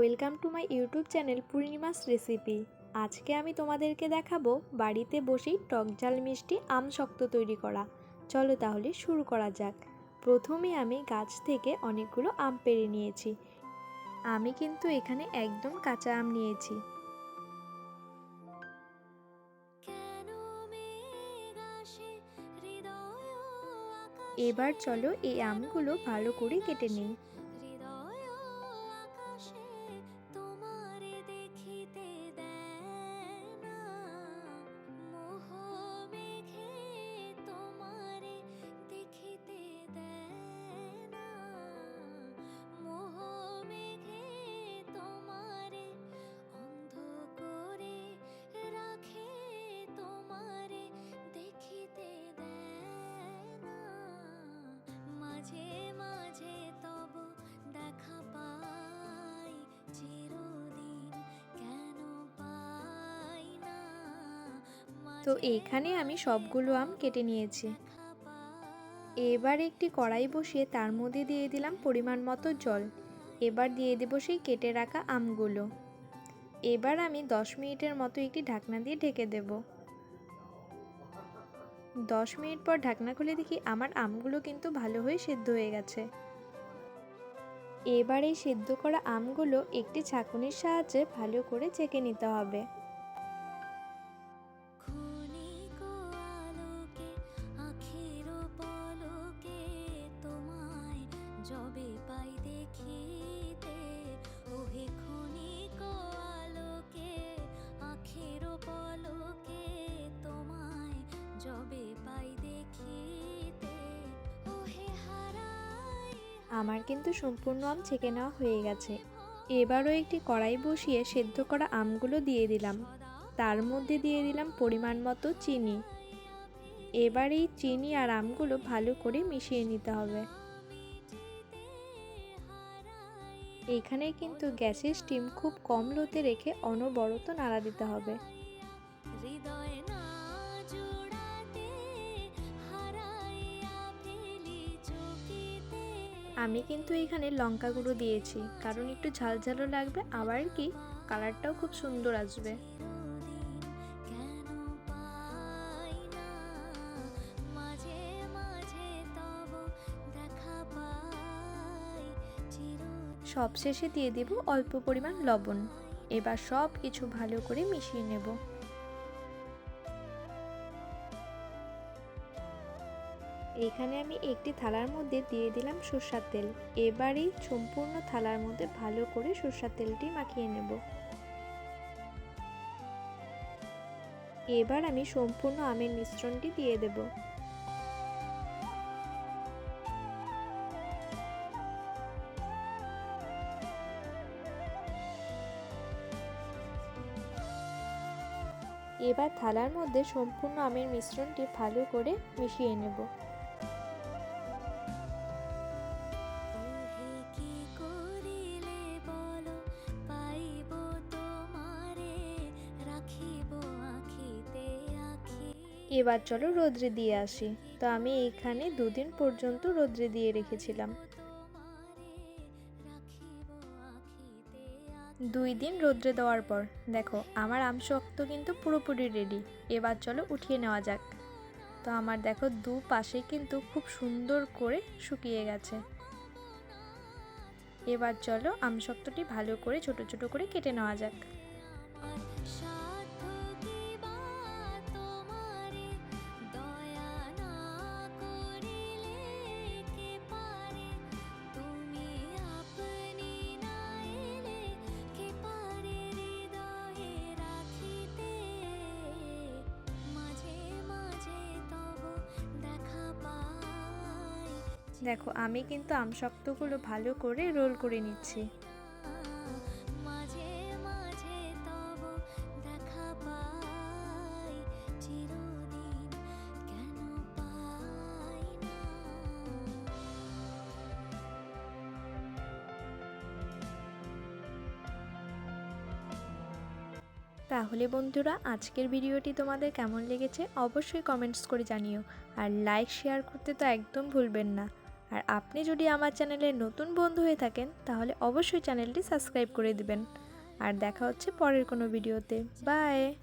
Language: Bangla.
Welcome to my YouTube channel Purnima's recipe. আজকে আমি তোমাদেরকে দেখাবো বাড়িতে বসেই টক ঝাল মিষ্টি আম শক্ত তৈরি করা। চলো তাহলে শুরু করা যাক। প্রথমে আমি গাছ থেকে অনেকগুলো আম পেড়ে নিয়েছি। আমি কিন্তু এখানে একদম কাঁচা আম নিয়েছি। এবার চলো এই আমগুলো ভালো করে কেটে নিই। তো এখানে আমি সবগুলো আম কেটে নিয়েছি। এবার একটি কড়াই বসিয়ে তার মধ্যে দিয়ে দিলাম পরিমাণ মতো জল। এবার দিয়ে দেবো সেই কেটে রাখা আমগুলো। এবার আমি দশ মিনিটের মতো একটি ঢাকনা দিয়ে ঢেকে দেব। দশ মিনিট পর ঢাকনা খুলে দেখি আমার আমগুলো কিন্তু ভালো হয়ে সেদ্ধ হয়ে গেছে। এবার এই সেদ্ধ করা আমগুলো একটি ছাঁকুনির সাহায্যে ভালো করে চেকে নিতে হবে। যবে পাই দেখিতে, ওহে ক্ষণিক আলোকে, আখির পলকে তোমায় যবে পাই দেখিতে, ওহে হারাই আমার কিন্তু সম্পূর্ণ আম ছেঁকে নেওয়া হয়ে গেছে। এবারও একটি কড়াই বসিয়ে সেদ্ধ করা আমগুলো দিয়ে দিলাম। তার মধ্যে দিয়ে দিলাম পরিমাণ মতো চিনি। এবার এই চিনি আর আমগুলো ভালো করে মিশিয়ে নিতে হবে। এখানে কিন্তু গ্যাসের স্টিম খুব কম লোতে রেখে অনবরত নাড়া দিতে হবে। আমি কিন্তু এখানে লঙ্কা গুঁড়ো দিয়েছি কারণ একটু ঝাল ঝালও লাগবে আবার কি? কালারটাও খুব সুন্দর আসবে। মাঝে মাঝে তব দেখা পাই সবশেষে দিয়ে দেব অল্প পরিমাণ লবণ। এবার সব কিছু ভালো করে মিশিয়ে নেব। এখানে আমি একটি থালার মধ্যে দিয়ে দিলাম সর্ষার তেল। এবারেই সম্পূর্ণ থালার মধ্যে ভালো করে সর্ষার তেলটি মাখিয়ে নেব। এবার আমি সম্পূর্ণ আমের মিশ্রণটি দিয়ে দেবো। এবার থালার মধ্যে সম্পূর্ণ আমের মিশ্রণটি ভালো করে মিশিয়ে নেব। ওহে কি করিলে বলো? পাইব তোমারে রাখিব আখিতে আখি। এবার চলো রোদ্রে দিয়ে আসি। তো আমি এখানে দুদিন পর্যন্ত রোদ্রে দিয়ে রেখেছিলাম। দুই দিন রোদ্রে দেওয়ার পর। দেখো, আমার আম শক্ত কিন্তু পুরোপুরি রেডি এবার চলো উঠিয়ে নেওয়া যাক। তো আমার দেখো দু পাশে কিন্তু খুব সুন্দর করে শুকিয়ে গেছে। এবার চলো আম শক্তটি ভালো করে ছোট ছোট করে কেটে নেওয়া যাক। দেখো আমি কিন্তু আম শক্তগুলো ভালো করে রোল করে নিচ্ছি। তাহলে বন্ধুরা আজকের ভিডিওটি তোমাদের কেমন লেগেছে অবশ্যই কমেন্টস করে জানিও আর লাইক শেয়ার করতে তো একদম ভুলবেন না। আর আপনি যদি আমার চ্যানেলের নতুন বন্ধু হয়ে থাকেন, তাহলে অবশ্যই চ্যানেলটি সাবস্ক্রাইব করে দিবেন। আর দেখা হচ্ছে পরের কোনো ভিডিওতে। বাই!